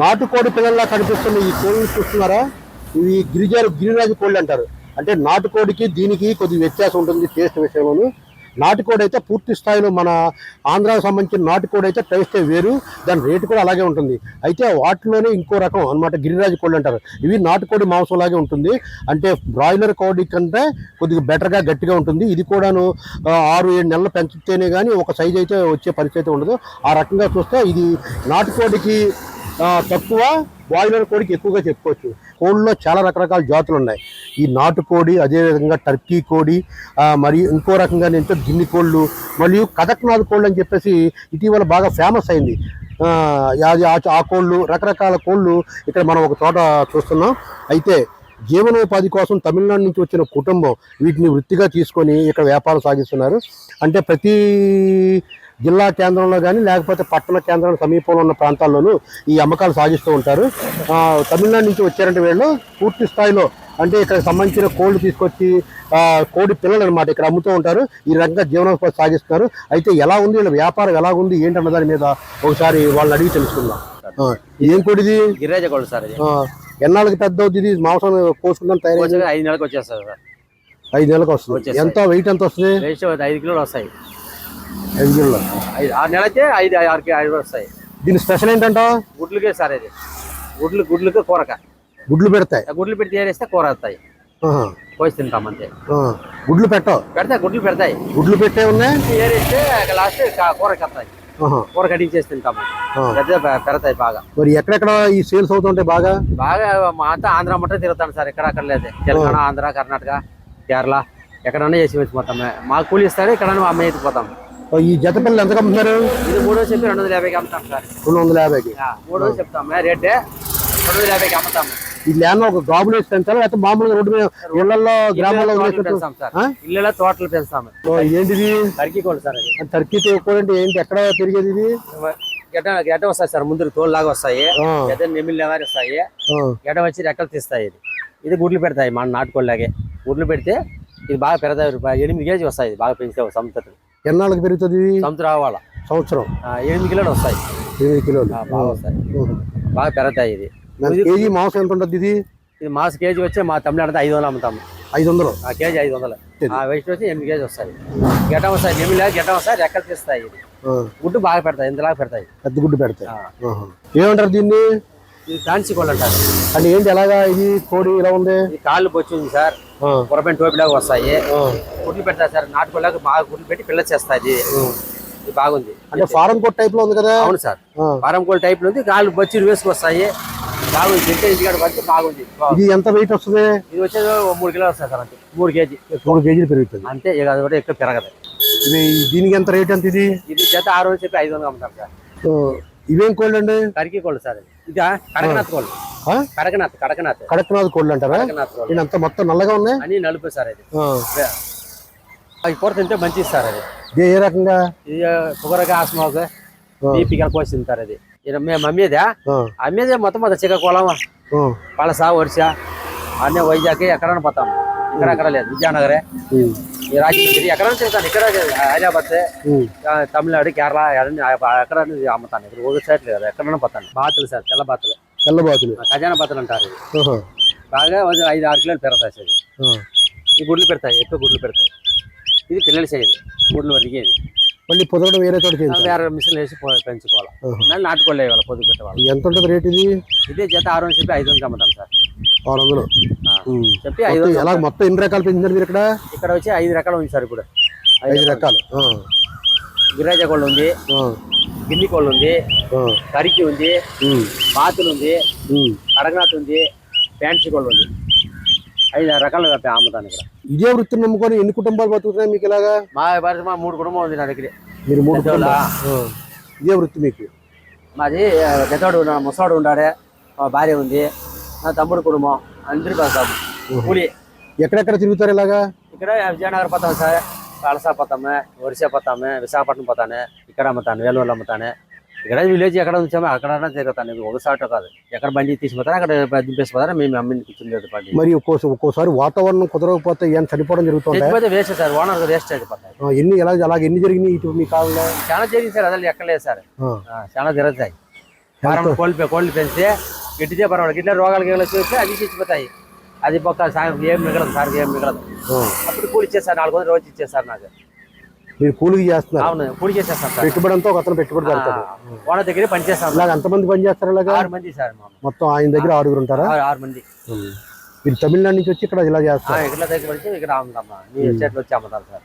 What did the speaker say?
నాటుకోడి పిల్లల్లా కనిపిస్తున్న ఈ కోళ్ళని చూస్తున్నారా? ఇవి గిరిజారు గిరిరాజు కోళ్ళు అంటారు. అంటే నాటుకోడికి దీనికి కొద్ది వ్యత్యాసం ఉంటుంది టేస్ట్ విషయంలోను. నాటుకోడి అయితే పూర్తి స్థాయిలో మన ఆంధ్రాకు సంబంధించిన నాటుకోడి అయితే టేస్టే వేరు. దాని రేటు కూడా అలాగే ఉంటుంది. అయితే వాటిలోనే ఇంకో రకం అన్నమాట గిరిరాజు కోళ్ళు అంటారు. ఇవి నాటుకోడి మాంసం లాగే ఉంటుంది. అంటే బ్రాయిలర్ కోడి కంటే కొద్దిగా బెటర్గా గట్టిగా ఉంటుంది. ఇది కూడాను ఆరు ఏడు నెలలు పెంచితేనే కానీ ఒక సైజ్ అయితే వచ్చే పరిస్థితి ఉండదు. ఆ రకంగా చూస్తే ఇది నాటుకోడికి తక్కువ బాయిలర్ కోడికి ఎక్కువగా చెప్పుకోవచ్చు. కోళ్ళలో చాలా రకరకాల జాతులు ఉన్నాయి. ఈ నాటుకోడి అదేవిధంగా టర్కీ కోడి మరియు ఇంకో రకంగా ఏంటంటే గిన్ని కోళ్ళు మరియు కథక్నాథ్ కోళ్ళు అని చెప్పేసి ఇటీవల బాగా ఫేమస్ అయింది. ఆ, ఆ- ఆ కోళ్ళు రకరకాల కోళ్ళు ఇక్కడ మనం ఒక చోట చూస్తున్నాం. అయితే జీవనోపాధి కోసం తమిళనాడు నుంచి వచ్చిన కుటుంబం వీటిని వృత్తిగా తీసుకొని ఇక్కడ వ్యాపారం సాగిస్తున్నారు. అంటే ప్రతి జిల్లా కేంద్రంలో కానీ లేకపోతే పట్టణ కేంద్రం సమీపంలో ఉన్న ప్రాంతాల్లోనూ ఈ అమ్మకాలు సాగిస్తూ ఉంటారు. తమిళనాడు నుంచి వచ్చారంటే వీళ్ళు పూర్తి స్థాయిలో అంటే ఇక్కడ సంబంధించిన కోళ్ళు తీసుకొచ్చి కోడి పిల్లలు అనమాట ఇక్కడ అమ్ముతూ ఉంటారు. ఈ రకంగా జీవనోపాధి సాగిస్తున్నారు. అయితే ఎలా ఉంది వీళ్ళ వ్యాపారం ఎలా ఉంది ఏంటన్న దాని మీద ఒకసారి వాళ్ళని అడిగి తెలుసుకుందాం. ఏం కోడిది గిరిరాజ సార్ ఎన్నాళ్ళకి పెద్ద అవుతుంది ఇది? మాంసం కోసుకుందాం తయారు ఐదు నెలలకు వచ్చేస్తుంది సార్. ఐదు నెలలకు వస్తుంది. ఎంత వెయిట్ ఎంత వస్తుంది? ఐదు కిలోలు వస్తాయి. ఐదు ఆరు నెలలు అయితే ఐదు ఆరు కి- ఐదు వస్తాయి. దీని స్పెషల్ ఏంటంట? గుడ్లకే సార్ ఇది. గుడ్లు గుడ్లకి కూరక. గుడ్లు పెడతాయి. ఆ గుడ్లు పెడితే ఏరేస్తే కూర వస్తాయి. కోసి తింటాం అంతే. గుడ్లు పెట్టవు? పెడతాయి గుడ్లు పెడతాయి. గుడ్లు పెట్టే ఉన్నాయి? ఏరేస్తే లాస్ట్ కూరకి వస్తాయి. కూర కట్టించేసి తింటాము. ఆ. పెద్ద పె- పెడతాయి బాగా. మరి ఎక్కడెక్కడ ఈ సేల్స్ అవుతుంటాయి బాగా? బాగా మా అంతా ఆంధ్ర మట్ట తిరుగుతాను సార్ ఎక్కడ అక్కడ లేదు. తెలంగాణ ఆంధ్ర కర్ణాటక కేరళ ఎక్కడన్నా చేసి వచ్చి పోతాం. మాకు కూలి ఇస్తారు ఎక్కడన్నా అమ్మాయి ఎత్తుకుపోతాం ఈ జత పిల్లలు ఎంత అమ్ముతున్నారు ఇది మూడో చెప్పి రెండు వందల యాభైకి అమ్ముతాం సార్. రెండు వందల యాభైకి? ఆ, మూడో చెప్తాం. రేటే రెండు వందల యాభైకి అమ్ముతాం. ఇది ఏమన్నా ఒక గాబులు వేసి పెంచాలా? లేకపోతే మామూలుగా రోడ్డు మీద ఇళ్ళలో గ్రామాల్లో? పెంచాం సార్? ఇళ్ళలో తోటలు పెంచుతాము ఓ, ఇదేంటిది కరికి కోళ్ళు సార్ అది. టర్కీ కూడా అంటే ఏంటి? ఎక్కడ పెరిగేది ఇది? గడ్డ గడ్డ వస్తాయి సార్ ముందు తోలు లాగా వస్తాయి గడ్డ నెమ్మిళ్ళు ఎవరు వస్తాయి. గడ్డ వచ్చి రెక్కలు తీస్తాయి ఇది. ఇది గుడ్లు పెడతాయి మన నాటుకోళ్ళలాగే. గుడ్లు పెడితే ఇది బాగా పెడతాయి ఎనిమిది కేజీ వస్తాయి బాగా పెంచుతావు సంవత్సరం ఎన్నాళ్ళకి పెరుగుతుంది? ఇది? సంవత్సరం. సంవత్సరం ఎనిమిది కిలోలు వస్తాయి. ఎనిమిది కిలోలు. బాగా వస్తాయి. బాగా పెడతాయి ఇది. కేజీ మాంసం ఎంత ఉంటుంది ఇది? ఇది మాస కేజీ వచ్చి మా తమిళనాడు ఐదు వందలు అమ్ముతాము. ఐదు వందలు. ఆ కేజీ ఐదు వందలు. ఆ వెయిట్ వచ్చి ఎనిమిది కేజీ వస్తాయి. గడ్డ వస్తాయి. నెమ్మిలా గడ్డ వస్తాయి. రెక్కలు తీస్తాయి. ఇది గుడ్డు బాగా పెడతాయి. ఇంతలాగా పెడతాయి. పెద్ద గుడ్డు పెడతాయి. ఏమంటారు దీన్ని? ఇది ఫ్యాన్సీ కోళ్ళు అంటారు. అంటే ఏంటి ఎలాగా ఇది కోడి ఇలా ఉంది? ఇది కాళ్ళు బొచ్చు ఉంది సార్ పొరపైన టోపీలాగా వస్తాయి. గుడ్లు పెడతాయి సార్. నాటుకోళ్ళకి బాగా గుడ్లు పెట్టి పిల్ల చేస్తాయి ఇది బాగుంది. అంటే ఫారం కోట్ టైప్లో ఉంది కదా? అవును సార్. పారం కోళ్ళ టైప్ ఉంది. కాళ్ళు బొచ్చులు వేసుకొస్తాయి బాగుంది. తింటే ఇంటికాడ బాగుంది బాగుంది. ఇది ఎంత వెయిట్ వస్తుంది? ఇది వచ్చేది మూడు కిలోలు వస్తాయి సార్ అంతే. మూడు కేజీ. మూడు కేజీలు పెరుగుతుంది. అంతే. ఇక అది కూడా ఎక్కువ పెరగదు. ఇది దీనికి ఎంత రేట్ ఎంత ఇది? ఇది జత ఆరు వందలు చెప్పి ఐదు వందలు అమ్ముతాం సార్. ఇవేం కోళ్ళు అండి? కరికి కోళ్ళు సార్ ఇది. ఇది కడకనాథ్ కోళ్ళు? కడకనాథ్ కడకనాథ్. కడక్నాథ్ కోళ్ళు అంటారా? కడకనాథ్ కోళ్ళు. ఇది అంత మొత్తం నల్లగా ఉన్నాయి? అన్ని నలుపు సార్ ఇది. అది కూర తింటే మంచిది సార్ అది. ఏ రకంగా? ఇది షుగర్గా ఆస్మాకు బీపీగా కోసి తింటారు అది. మేము అమ్మేదా? అమ్మేదే మొత్తం మొత్తం శ్రీకాకుళం ఆ, పళస వరుస అన్నీ వైజాగ్ ఎక్కడైనా పోతాం. ఇక్కడ అక్కడ లేదు. విజయనగరే రాజమండ్రి ఎక్కడైనా తిరుగుతాను ఇక్కడ హైదరాబాద్. తమిళనాడు కేరళ ఎక్కడ అమ్ముతాను? ఇక్కడ ఒక సైడ్ లేదు ఎక్కడైనా పోతాను. బాతులు సార్ తెల్ల బాతులు. తెల్ల బాతులు. ఖజానా బాతులు అంటారు బాగా ఐదు ఆరు కిలోలు పెడతాయి సార్. ఈ గుడ్లు పెడతాయి ఎక్కువ గుడ్లు పెడతాయి. ఇది పిల్లలు చేయదు గుడ్లు వరిగేది మళ్ళీ పొదగడం వేరే చోట వేరే మిషన్లు వేసి పెంచుకోవాలి. వేయాలి పొద్దు పెట్టేవాళ్ళు. ఎంత ఉంటుంది రేట్ ఇది? ఇదే చేత ఆరు వందలు చెప్పి ఐదు వందలకి అమ్ముతాం సార్. ఆరు వందలు. చెప్పి ఐదు ఎలా మొత్తం ఎన్ని రకాలు పెంచారు మీరు ఇక్కడ? ఇక్కడ వచ్చి ఐదు రకాలు ఉంది సార్ ఇప్పుడు. ఐదు రకాలు. ఆ, గిరిరాజ కోళ్ళు ఉంది గిన్ని కోళ్ళు ఉంది. కరికి ఉంది బాతులు ఉంది. కడగనాథ్ ఉంది ఫ్యాన్సీ కోళ్ళు ఉంది. ఐదు రకాలు అమ్ముతాను ఇక్కడ. ఇదే వృత్తిని నమ్ముకొని ఎన్ని కుటుంబాలు బతుకుతున్నాయి మీకు ఇలాగా? మా భారత మా మూడు కుటుంబం ఉంది నా దగ్గర. మీరు మూడు. ఇదే వృత్తి మీకు? మాది పెద్దోడు ఉన్నా- ముసవాడు ఉండాడే మా భార్య ఉంది. తమ్ముడు కుటుంబం అందరూ పోతాము కూలి ఎక్కడెక్కడ తిరుగుతారు ఇలాగా ఇక్కడ విజయనగరం పోతాం సార్ కలసా పోతాము ఒరిసా పోతాము విశాఖపట్నం పోతాను ఇక్కడ అమ్ముతాను వేలూరులో అమ్ముతాను ఇక్కడ విలేజ్ ఎక్కడ ఉంచామో అక్కడ తిరుగుతాను ఇది ఒక సాట కాదు ఎక్కడ బండి తీసిపోతారో అక్కడ దింపేసిపోతారో మేము అమ్మిని కూర్చుండేది బండి మరి ఒక్కోసారి ఒక్కోసారి వాతావరణం కుదరకపోతే ఏమైనా చనిపోవడం జరుగుతుంటాయి చచ్చిపోతే వేస్ట్ సార్ ఓనర్ వేస్ట్ అయిపోతాయి ఎన్ని ఎలా అలాగ ఎన్ని జరిగినాయి ఇటు మీ కాలంలో చాలా జరిగింది సార్ అసలు ఎక్కలేదు సార్ ఆ. ఆ, చాలా జరుగుతాయి వారం కోళ్ళు పె- కోళ్ళు పెంచితే గిట్టితే పర్వాలేదు గిట్ల రోగాలు గీగలు చూస్తే అది చచ్చిపోతాయి. అది పక్క సాయం ఏం మిగలదు సార్ ఏం మిగలదు. అప్పుడు కూలి ఇచ్చేస్తారు నాలుగు వందలు రోజు ఇచ్చేస్తారు నాకు. మీరు కూలికి చేస్తున్నారు? అవును కూలి చేసేస్తాం సార్. పెట్టుబడి అంతా ఒక అతను పెట్టుబడి పెడతాడు. ఓన దగ్గర పని చేస్తాం ఇలాగ ఎంతమంది పని చేస్తారు ఇలాగా? ఆరు మంది సార్. మొత్తం ఆయన దగ్గర ఆరుగురు ఉంటారా? ఆరు మంది. మీరు తమిళనాడు నుంచి వచ్చి ఇక్కడ ఇలా చేస్తారు? ఇక్కడ దగ్గర వచ్చి ఇక్కడ అమ్ముతాం మీ చెట్లు వచ్చి అమ్ముతాం సార్.